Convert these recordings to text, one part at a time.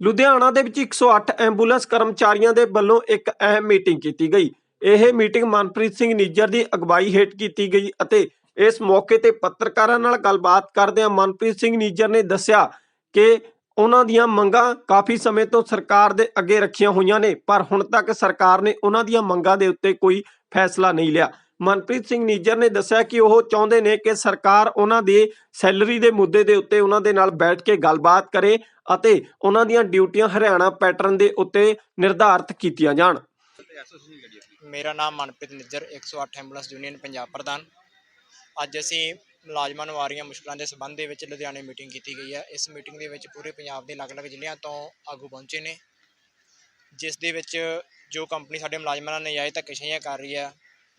ਲੁਧਿਆਣਾ ਦੇ ਵਿੱਚ 108 ਐਂਬੂਲੈਂਸ ਕਰਮਚਾਰੀਆਂ ਦੇ ਵੱਲੋਂ ਇੱਕ ਅਹਿਮ ਮੀਟਿੰਗ ਕੀਤੀ ਗਈ। ਇਹ ਮੀਟਿੰਗ ਮਨਪ੍ਰੀਤ ਸਿੰਘ ਨਿੱਜਰ ਦੀ ਅਗਵਾਈ ਹੇਠ ਕੀਤੀ ਗਈ ਅਤੇ ਇਸ ਮੌਕੇ ਤੇ ਪੱਤਰਕਾਰਾਂ ਨਾਲ ਗੱਲਬਾਤ ਕਰਦਿਆਂ ਮਨਪ੍ਰੀਤ ਸਿੰਘ ਨਿੱਜਰ ਨੇ ਦੱਸਿਆ ਕਿ ਉਹਨਾਂ ਦੀਆਂ ਮੰਗਾਂ ਕਾਫੀ ਸਮੇਂ ਤੋਂ ਸਰਕਾਰ ਦੇ ਅੱਗੇ ਰੱਖੀਆਂ ਹੋਈਆਂ ਨੇ, ਪਰ ਹੁਣ ਤੱਕ ਸਰਕਾਰ ਨੇ ਉਹਨਾਂ ਦੀਆਂ ਮੰਗਾਂ ਦੇ ਉੱਤੇ ਕੋਈ ਫੈਸਲਾ ਨਹੀਂ ਲਿਆ। ਮਨਪ੍ਰੀਤ ਸਿੰਘ ਨਿੱਜਰ ਨੇ ਦੱਸਿਆ ਕਿ ਉਹ ਚਾਹੁੰਦੇ ਨੇ ਕਿ ਸਰਕਾਰ ਉਹਨਾਂ ਦੇ ਸੈਲਰੀ ਦੇ ਮੁੱਦੇ ਦੇ ਉੱਤੇ ਉਹਨਾਂ ਦੇ ਨਾਲ ਬੈਠ ਕੇ ਗੱਲਬਾਤ ਕਰੇ ਅਤੇ ਉਹਨਾਂ ਦੀਆਂ ਡਿਊਟੀਆਂ ਹਰਿਆਣਾ ਪੈਟਰਨ ਦੇ ਉੱਤੇ ਨਿਰਧਾਰਤ ਕੀਤੀਆਂ ਜਾਣ। ਮੇਰਾ ਨਾਮ ਮਨਪ੍ਰੀਤ ਨਿੱਜਰ 108 ਐਂਬੂਲੈਂਸ ਯੂਨੀਅਨ ਪੰਜਾਬ ਪ੍ਰਧਾਨ। ਅੱਜ ਅਸੀਂ ਮੁਲਾਜ਼ਮਾਂ ਨੂੰ ਆ ਰਹੀਆਂ ਮੁਸ਼ਕਲਾਂ ਦੇ ਸਬੰਧ ਦੇ ਵਿੱਚ ਲੁਧਿਆਣੇ ਮੀਟਿੰਗ ਕੀਤੀ ਗਈ ਹੈ। ਇਸ ਮੀਟਿੰਗ ਦੇ ਵਿੱਚ ਪੂਰੇ ਪੰਜਾਬ ਦੇ ਅਲੱਗ-ਅਲੱਗ ਜ਼ਿਲ੍ਹਿਆਂ ਤੋਂ ਆਗੂ ਪਹੁੰਚੇ ਨੇ, ਜਿਸ ਦੇ ਵਿੱਚ ਜੋ ਕੰਪਨੀ ਸਾਡੇ ਮੁਲਾਜ਼ਮਾਂ ਨਾਲ ਨਜਾਇਜ਼ ਧੱਕੇਸ਼ਾਹੀਆਂ ਕਰ ਰਹੀ ਹੈ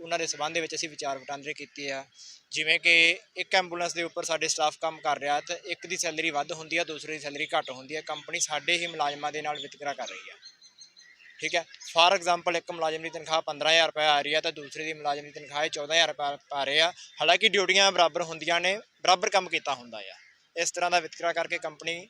ਉਹਨਾਂ ਦੇ ਸਬੰਧ ਦੇ ਵਿੱਚ ਅਸੀਂ ਵਿਚਾਰ ਵਟਾਂਦਰੇ ਕੀਤੇ ਆ। ਜਿਵੇਂ ਕਿ ਇੱਕ ਐਂਬੂਲੈਂਸ ਦੇ ਉੱਪਰ ਸਾਡੇ ਸਟਾਫ ਕੰਮ ਕਰ ਰਿਹਾ ਤੇ ਇੱਕ ਦੀ ਸੈਲਰੀ ਵੱਧ ਹੁੰਦੀ ਆ, ਦੂਸਰੇ ਦੀ ਸੈਲਰੀ ਘੱਟ ਹੁੰਦੀ ਆ। ਕੰਪਨੀ ਸਾਡੇ ਹੀ ਮੁਲਾਜ਼ਮਾਂ ਦੇ ਨਾਲ ਵਿਤਕਰਾ ਕਰ ਰਹੀ ਆ। ਠੀਕ ਹੈ ਫਾਰ ਐਗਜ਼ਾਮਪਲ ਇੱਕ ਮੁਲਾਜ਼ਮ ਦੀ ਤਨਖਾਹ 15000 ਰੁਪਏ ਆ ਰਹੀ ਆ ਤਾਂ ਦੂਸਰੇ ਦੀ ਮੁਲਾਜ਼ਮ ਦੀ ਤਨਖਾਹ 14000 ਰੁਪਏ ਪਾ ਰਹੇ ਆ। ਹਾਲਾਂਕਿ ਡਿਊਟੀਆਂ ਬਰਾਬਰ ਹੁੰਦੀਆਂ ਨੇ, ਬਰਾਬਰ ਕੰਮ ਕੀਤਾ ਹੁੰਦਾ ਆ। ਇਸ ਤਰ੍ਹਾਂ ਦਾ ਵਿਤਕਰਾ ਕਰਕੇ ਕੰਪਨੀ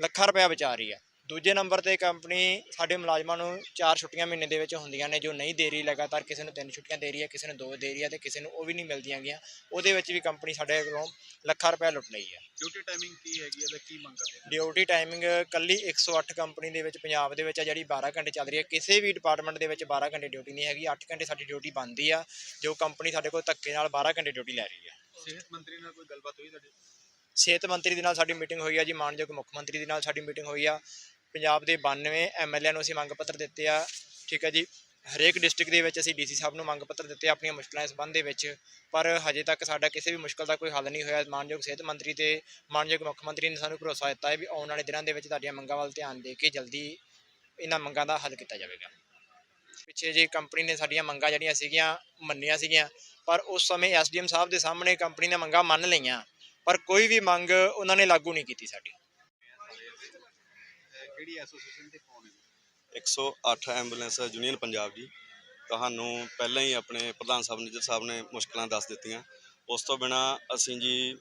ਲੱਖਾਂ ਰੁਪਏ ਬਚਾ ਰਹੀ ਆ। ਦੂਜੇ ਨੰਬਰ ਤੇ ਕੰਪਨੀ ਸਾਡੇ ਮੁਲਾਜ਼ਮਾਂ ਨੂੰ ਚਾਰ ਛੁੱਟੀਆਂ ਮਹੀਨੇ ਦੇ ਵਿੱਚ ਹੁੰਦੀਆਂ ਨੇ ਜੋ ਨਹੀਂ ਦੇ ਰਹੀ ਲਗਾਤਾਰ ਕਿਸੇ ਨੂੰ ਤਿੰਨ ਛੁੱਟੀਆਂ ਦੇ ਰਹੀ ਹੈ ਕਿਸੇ ਨੂੰ ਦੋ ਦੇ ਰਹੀ ਹੈ ਤੇ ਕਿਸੇ ਨੂੰ ਉਹ ਵੀ ਨਹੀਂ ਮਿਲਦੀਆਂ ਗੀਆਂ। ਉਹਦੇ ਵਿੱਚ ਵੀ ਕੰਪਨੀ ਸਾਡੇ ਕੋਲੋਂ ਲੱਖਾਂ ਰੁਪਏ ਲੁੱਟ ਲਈ ਹੈ। ਡਿਊਟੀ ਟਾਈਮਿੰਗ ਕੀ ਹੈਗੀ ਹੈ ਤੇ ਕੀ ਮੰਗ ਕਰਦੇ ਹੋ ਡਿਊਟੀ ਟਾਈਮਿੰਗ ਕੱਲੀ 108 ਕੰਪਨੀ ਦੇ ਵਿੱਚ ਪੰਜਾਬ ਦੇ ਵਿੱਚ ਆ ਜਿਹੜੀ 12 ਘੰਟੇ ਚੱਲ ਰਹੀ ਹੈ। ਕਿਸੇ ਵੀ ਡਿਪਾਰਟਮੈਂਟ ਦੇ ਵਿੱਚ 12 ਘੰਟੇ ਡਿਊਟੀ ਨਹੀਂ ਹੈਗੀ 8 ਘੰਟੇ ਸਾਡੀ ਡਿਊਟੀ ਬਣਦੀ ਆ ਜੋ ਕੰਪਨੀ ਸਾਡੇ ਕੋਲ ਧੱਕੇ ਨਾਲ 12 ਘੰਟੇ ਡਿਊਟੀ ਲੈ ਰਹੀ ਹੈ। ਸਿਹਤ ਮੰਤਰੀ ਨਾਲ ਕੋਈ ਗੱਲਬਾਤ ਹੋਈ ਤੁਹਾਡੀ? ਸਿਹਤ ਮੰਤਰੀ ਦੇ ਨਾਲ ਸਾਡੀ ਮੀਟਿੰਗ ਹੋਈ ਆ ਜੀ ਮਾਨਯੋਗ ਮੁੱਖ ਮੰਤਰੀ ਦੇ ਨਾਲ ਸਾਡੀ ਮੀਟਿੰਗ ਹੋਈ ਆ। ਪੰਜਾਬ ਦੇ 92 ਐਮਐਲਏ ਨੂੰ ਅਸੀਂ ਮੰਗ ਪੱਤਰ ਦਿੱਤੇ ਆ, ਠੀਕ ਹੈ ਜੀ। ਹਰੇਕ ਡਿਸਟ੍ਰਿਕਟ ਦੇ ਵਿੱਚ ਅਸੀਂ ਡੀਸੀ ਸਾਹਿਬ ਨੂੰ ਮੰਗ ਪੱਤਰ ਦਿੱਤੇ ਆਪਣੀਆਂ ਮੁਸ਼ਕਲਾਂ ਦੇ ਸੰਬੰਧ ਦੇ ਵਿੱਚ, ਪਰ ਹਜੇ ਤੱਕ ਸਾਡਾ ਕਿਸੇ ਵੀ ਮੁਸ਼ਕਲ ਦਾ ਕੋਈ ਹੱਲ ਨਹੀਂ ਹੋਇਆ। ਮਾਨਯੋਗ ਸਿਹਤ ਮੰਤਰੀ ਤੇ ਮਾਨਯੋਗ ਮੁੱਖ ਮੰਤਰੀ ਨੇ ਸਾਨੂੰ ਭਰੋਸਾ ਦਿੱਤਾ ਹੈ ਵੀ ਆਉਣ ਵਾਲੇ ਦਿਨਾਂ ਦੇ ਵਿੱਚ ਤੁਹਾਡੀਆਂ ਮੰਗਾਂ ਵੱਲ ਧਿਆਨ ਦੇ ਕੇ ਜਲਦੀ ਇਹਨਾਂ ਮੰਗਾਂ ਦਾ ਹੱਲ ਕੀਤਾ ਜਾਵੇਗਾ। ਪਿੱਛੇ ਜੀ ਕੰਪਨੀ ਨੇ ਸਾਡੀਆਂ ਮੰਗਾਂ ਜਿਹੜੀਆਂ ਸੀਗੀਆਂ, ਮੰਨੀਆਂ ਸੀਗੀਆਂ, ਪਰ ਉਸ ਸਮੇਂ ਐਸਡੀਐਮ ਸਾਹਿਬ ਦੇ ਸਾਹਮਣੇ ਕੰਪਨੀ ਨੇ ਮੰਗਾਂ ਮੰਨ ਲਈਆਂ, ਪਰ ਕੋਈ ਵੀ ਮੰਗ ਉਹਨਾਂ ਨੇ ਲਾਗੂ ਨਹੀਂ ਕੀਤੀ ਸਾਡੀ। ਕਿਹੜੀ ਐਸੋਸੀਏਸ਼ਨ ਤੇ ਕੌਣ ਹੈ 108 ਐਂਬੂਲੈਂਸ ਯੂਨੀਅਨ ਪੰਜਾਬ ਜੀ ਤੁਹਾਨੂੰ ਪਹਿਲਾਂ ਹੀ ਆਪਣੇ ਪ੍ਰਧਾਨ ਸਾਹਿਬ, ਨਿਜਰ ਸਾਹਿਬ ਨੇ ਮੁਸ਼ਕਲਾਂ ਦੱਸ ਦਿੱਤੀਆਂ। ਉਸ ਤੋਂ ਬਿਨਾ ਅਸੀਂ ਜੀ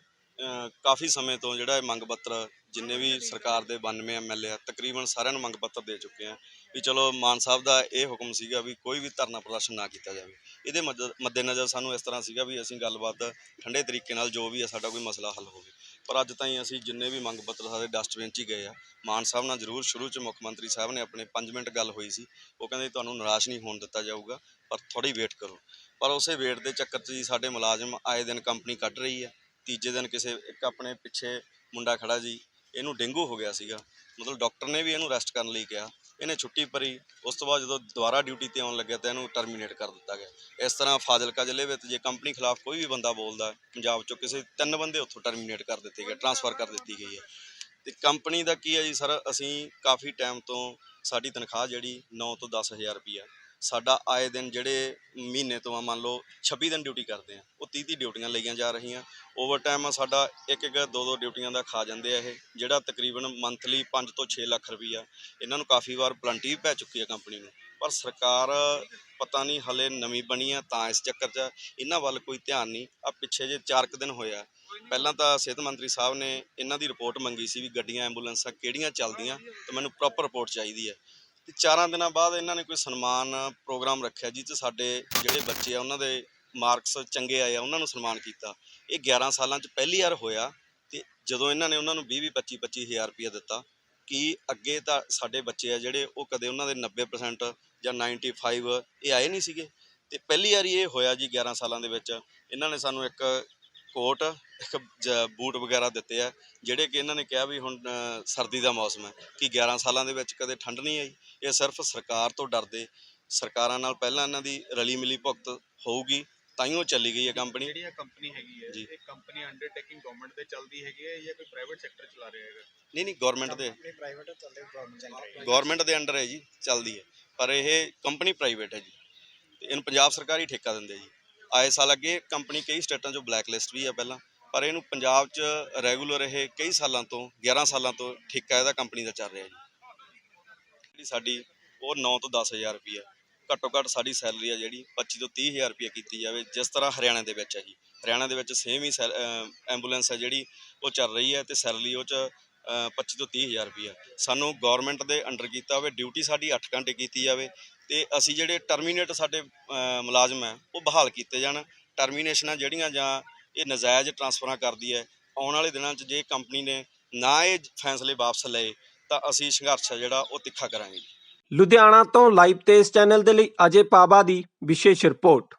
ਕਾਫੀ ਸਮੇਂ ਤੋਂ ਜਿਹੜਾ ਇਹ ਮੰਗ ਪੱਤਰ ਜਿੰਨੇ ਵੀ ਸਰਕਾਰ ਦੇ 92 ਐਮਐਲਏ ਆ, ਤਕਰੀਬਨ ਸਾਰਿਆਂ ਨੂੰ ਮੰਗ ਪੱਤਰ ਦੇ ਚੁੱਕੇ ਆ ਵੀ ਚਲੋ ਮਾਨ ਸਾਹਿਬ ਦਾ ਇਹ ਹੁਕਮ ਸੀਗਾ ਵੀ ਕੋਈ ਵੀ ਧਰਨਾ ਪ੍ਰਦਰਸ਼ਨ ਨਾ ਕੀਤਾ ਜਾਵੇ। ਇਹਦੇ ਮੱਦ- ਮੱਦੇਨਜ਼ਰ ਸਾਨੂੰ ਇਸ ਤਰ੍ਹਾਂ ਸੀਗਾ ਵੀ ਅਸੀਂ ਗੱਲਬਾਤ ਠੰਡੇ ਤਰੀਕੇ ਨਾਲ ਜੋ ਵੀ ਆ ਸਾਡਾ ਕੋਈ ਮਸਲਾ ਹੱਲ ਹੋਵੇ। ਪਰ ਅੱਜ ਤਾਈਂ ਅਸੀਂ ਜਿੰਨੇ ਵੀ ਮੰਗ ਪੱਤਰ ਸਾਡੇ ਡਸਟਬਿਨ 'ਚ ਹੀ ਗਏ ਆ, ਮਾਨ ਸਾਹਿਬ ਨਾਲ ਜ਼ਰੂਰ ਸ਼ੁਰੂ 'ਚ ਮੁੱਖ ਮੰਤਰੀ ਸਾਹਿਬ ਨੇ ਆਪਣੇ 5 ਮਿੰਟ ਗੱਲ ਹੋਈ ਸੀ, ਉਹ ਕਹਿੰਦੇ ਤੁਹਾਨੂੰ ਨਿਰਾਸ਼ ਨਹੀਂ ਹੋਣ ਦਿੱਤਾ ਜਾਊਗਾ, ਪਰ ਥੋੜੀ ਵੇਟ ਕਰੋ। ਪਰ ਉਸੇ ਵੇਟ ਦੇ ਚੱਕਰ 'ਚ ਜੀ ਸਾਡੇ ਮੁਲਾਜ਼ਮ ਆਏ ਦਿਨ ਕੰਪਨੀ ਕੱਢ ਰਹੀ ਹੈ ਤੀਜੇ ਦਿਨ ਕਿਸੇ ਇੱਕ ਆਪਣੇ ਪਿੱਛੇ ਮੁੰਡਾ ਖੜਾ ਜੀ, ਇਹਨੂੰ ਡੇਂਗੂ ਹੋ ਗਿਆ ਸੀਗਾ। ਮਤਲਬ ਡਾਕਟਰ ਨੇ ਵੀ ਇਹਨੂੰ ਰੈਸਟ ਕਰਨ ਲਈ ਕਿਹਾ। ਇਹਨੇ ਛੁੱਟੀ ਭਰੀ, ਉਸ ਤੋਂ ਬਾਅਦ ਜਦੋਂ ਦੁਬਾਰਾ ਡਿਊਟੀ ਤੇ ਆਉਣ ਲੱਗਿਆ ਤਾਂ ਇਹਨੂੰ ਟਰਮੀਨੇਟ ਕਰ ਦਿੱਤਾ ਗਿਆ। ਇਸ ਤਰ੍ਹਾਂ ਫਾਜ਼ਿਲਕਾ ਜ਼ਿਲ੍ਹੇ ਵਿੱਚ ਜੇ ਕੰਪਨੀ ਖਿਲਾਫ ਕੋਈ ਵੀ ਬੰਦਾ ਬੋਲਦਾ, ਪੰਜਾਬ ਚੋਂ ਕਿਸੇ ਤਿੰਨ ਬੰਦੇ ਉੱਥੋਂ ਟਰਮੀਨੇਟ ਕਰ ਦਿੱਤੇ ਗਏ ਟਰਾਂਸਫਰ ਕਰ ਦਿੱਤੀ ਗਈ ਹੈ। ਤੇ ਕੰਪਨੀ ਦਾ ਕੀ ਹੈ ਜੀ, ਸਰ, ਅਸੀਂ ਕਾਫੀ ਟਾਈਮ ਤੋਂ ਸਾਡੀ ਤਨਖਾਹ ਜਿਹੜੀ 9 ਤੋਂ 10000 ਰੁਪਈਆ ਸਾਡਾ ਆਏ ਦਿਨ ਜਿਹੜੇ ਮਹੀਨੇ ਤੋਂ ਆ, ਮੰਨ ਲਓ 26 ਦਿਨ ਡਿਊਟੀ ਕਰਦੇ ਆ, ਉਹ 30 30 ਡਿਊਟੀਆਂ ਲਈਆਂ ਜਾ ਰਹੀਆਂ। ਓਵਰਟਾਈਮ ਸਾਡਾ ਇੱਕ ਇੱਕ ਦੋ ਦੋ ਡਿਊਟੀਆਂ ਦਾ ਖਾ ਜਾਂਦੇ ਆ ਇਹ, ਜਿਹੜਾ ਤਕਰੀਬਨ ਮੰਥਲੀ 5 ਤੋਂ 6 ਲੱਖ ਰੁਪਈਆ। ਇਹਨਾਂ ਨੂੰ ਕਾਫੀ ਵਾਰ ਪਲੰਟੀ ਪੈ ਚੁੱਕੀ ਹੈ ਕੰਪਨੀ ਨੂੰ। ਪਰ ਸਰਕਾਰ ਪਤਾ ਨਹੀਂ ਹਲੇ ਨਵੀਂ ਬਣੀ ਆ ਤਾਂ ਇਸ ਚੱਕਰ 'ਚ ਇਹਨਾਂ ਵੱਲ ਕੋਈ ਧਿਆਨ ਨਹੀਂ। ਆ ਪਿੱਛੇ ਜੇ 4 ਕੁ ਦਿਨ ਹੋਇਆ, ਪਹਿਲਾਂ ਤਾਂ ਸਿਹਤ ਮੰਤਰੀ ਸਾਹਿਬ ਨੇ ਇਹਨਾਂ ਦੀ ਰਿਪੋਰਟ ਮੰਗੀ ਸੀ ਵੀ ਗੱਡੀਆਂ ਐਂਬੂਲੈਂਸਾਂ ਕਿਹੜੀਆਂ ਚੱਲਦੀਆਂ ਤੇ ਮੈਨੂੰ ਪ੍ਰੋਪਰ ਰਿਪੋਰਟ ਚਾਹੀਦੀ ਹੈ ਤੇ ਚਾਰਾਂ ਦਿਨਾਂ ਬਾਅਦ ਇਹਨਾਂ ਨੇ ਕੋਈ ਸਨਮਾਨ ਪ੍ਰੋਗਰਾਮ ਰੱਖਿਆ ਜਿਸ 'ਚ ਸਾਡੇ ਜਿਹੜੇ ਬੱਚੇ ਆ, ਉਹਨਾਂ ਦੇ ਮਾਰਕਸ ਚੰਗੇ ਆਏ ਆ, ਉਹਨਾਂ ਨੂੰ ਸਨਮਾਨ ਕੀਤਾ। ਇਹ 11 ਸਾਲਾਂ 'ਚ ਪਹਿਲੀ ਵਾਰ ਹੋਇਆ ਤੇ ਜਦੋਂ ਇਹਨਾਂ ਨੇ ਉਹਨਾਂ ਨੂੰ 20 20 25 25000 ਰੁਪਏ ਦਿੱਤਾ ਕਿ ਅੱਗੇ ਤਾਂ ਸਾਡੇ ਬੱਚੇ ਆ ਜਿਹੜੇ ਉਹ ਕਦੇ ਉਹਨਾਂ ਦੇ 90% ਜਾਂ 95 ਇਹ ਆਏ ਨਹੀਂ ਸੀਗੇ। ਤੇ ਪਹਿਲੀ ਵਾਰੀ ਇਹ ਹੋਇਆ ਜੀ 11 ਸਾਲਾਂ ਦੇ ਵਿੱਚ। ਇਹਨਾਂ ਨੇ ਸਾਨੂੰ ਇੱਕ ਕੋਟ ਇੱਕ ਜ- ਬੂਟ ਵਗੈਰਾ ਦਿੱਤੇ ਆ ਜਿਹੜੇ ਕਿ ਇਹਨਾਂ ਨੇ ਕਿਹਾ ਵੀ ਹੁਣ ਅ, ਸਰਦੀ ਦਾ ਮੌਸਮ ਹੈ ਕਿ 11 ਸਾਲਾਂ ਦੇ ਵਿੱਚ ਕਦੇ ਠੰਡ ਨਹੀਂ ਆਈ। ਇਹ ਸਿਰਫ ਸਰਕਾਰ ਤੋਂ ਡਰਦੇ ਸਰਕਾਰਾਂ ਨਾਲ ਪਹਿਲਾਂ ਇਹਨਾਂ ਦੀ ਰਲੀ ਮਿਲੀ ਭੁਗਤ ਹੋਊਗੀ ਤਾਈਓ ਚੱਲੀ ਗਈ ਹੈ ਕੰਪਨੀ। ਜਿਹੜੀ ਇਹ ਕੰਪਨੀ ਹੈਗੀ ਹੈ ਜੀ। ਇਹ ਕੰਪਨੀ ਅੰਡਰਟੇਕਿੰਗ ਗਵਰਨਮੈਂਟ ਤੇ ਚੱਲਦੀ ਹੈਗੀ ਹੈ ਜਾਂ ਕੋਈ ਪ੍ਰਾਈਵੇਟ ਸੈਕਟਰ ਚਲਾ ਰਿਹਾ ਹੈਗਾ? ਨਹੀਂ ਨਹੀਂ ਗਵਰਨਮੈਂਟ ਦੇ। ਕੰਪਨੀ ਪ੍ਰਾਈਵੇਟ ਚੱਲਦੇ ਗਵਰਨਮੈਂਟ ਚੱਲ ਰਹੀ ਹੈ। ਗਵਰਨਮੈਂਟ ਦੇ ਅੰਡਰ ਹੈ ਜੀ ਚੱਲਦੀ ਹੈ। ਪਰ ਇਹ ਕੰਪਨੀ ਪ੍ਰਾਈਵੇਟ ਹੈ ਜੀ। ਤੇ ਇਹਨੂੰ ਪੰਜਾਬ ਸਰਕਾਰ ਹੀ ਠੇਕਾ ਦਿੰਦੇ ਜੀ। ਆਏ ਸਾਲ ਅੱਗੇ ਕੰਪਨੀ ਕਈ ਸਟੇਟਾਂ 'ਚੋਂ ਬਲੈਕ ਲਿਸਟ ਵੀ ਆ ਪਹਿਲਾਂ, ਪਰ ਇਹਨੂੰ ਪੰਜਾਬ 'ਚ ਰੈਗੂਲਰ ਇਹ ਕਈ ਸਾਲਾਂ ਤੋਂ 11 ਸਾਲਾਂ ਤੋਂ ਠੇਕਾ ਇਹਦਾ ਕੰਪਨੀ ਦਾ ਚੱਲ ਰਿਹਾ ਜੀ। ਜਿਹੜੀ ਸਾਡੀ, ਉਹ 9 ਤੋਂ 10000 ਰੁਪਈਆ, ਘੱਟੋ ਘੱਟ ਸਾਡੀ ਸੈਲਰੀ ਆ ਜਿਹੜੀ 25 ਤੋਂ 30000 ਰੁਪਈਆ ਕੀਤੀ ਜਾਵੇ, ਜਿਸ ਤਰ੍ਹਾਂ ਹਰਿਆਣਾ ਦੇ ਵਿੱਚ ਹੈ ਜੀ। ਹਰਿਆਣਾ ਦੇ ਵਿੱਚ ਸੇਮ ਹੀ ਸੈਲ- ਐਂਬੂਲੈਂਸ ਹੈ ਜਿਹੜੀ, ਉਹ ਚੱਲ ਰਹੀ ਹੈ ਤੇ ਸੈਲਰੀ ਉਹ 'ਚ 25 ਤੋਂ 30 ਹਜ਼ਾਰ ਰੁਪਈਆ। ਸਾਨੂੰ ਗਵਰਨਮੈਂਟ ਦੇ ਅੰਡਰ ਕੀਤਾ ਹੋਵੇ ਡਿਊਟੀ ਸਾਡੀ 8 ਘੰਟੇ ਕੀਤੀ ਜਾਵੇ ਤੇ ਅਸੀਂ ਜਿਹੜੇ ਟਰਮੀਨੇਟ ਸਾਡੇ ਮੁਲਾਜ਼ਮ ਹੈ, ਉਹ ਬਹਾਲ ਕੀਤੇ ਜਾਣ। ਟਰਮੀਨੇਸ਼ਨਾਂ ਜਿਹੜੀਆਂ ਜਾਂ ਇਹ ਨਜਾਇਜ਼ ਟਰਾਂਸਫਰਾਂ ਕਰਦੀ ਹੈ, ਆਉਣ ਵਾਲੇ ਦਿਨਾਂ 'ਚ ਜੇ ਕੰਪਨੀ ਨੇ ਨਾ ਇਹ ਫੈਸਲੇ ਵਾਪਸ ਲਏ, ਤਾਂ ਅਸੀਂ ਸੰਘਰਸ਼ ਜਿਹੜਾ ਉਹ ਤਿੱਖਾ ਕਰਾਂਗੇ। ਲੁਧਿਆਣਾ ਤੋਂ ਲਾਈਵ ਤੇਜ਼ ਚੈਨਲ ਦੇ ਲਈ ਅਜੇ ਪਾਬਾ ਦੀ ਵਿਸ਼ੇਸ਼ ਰਿਪੋਰਟ।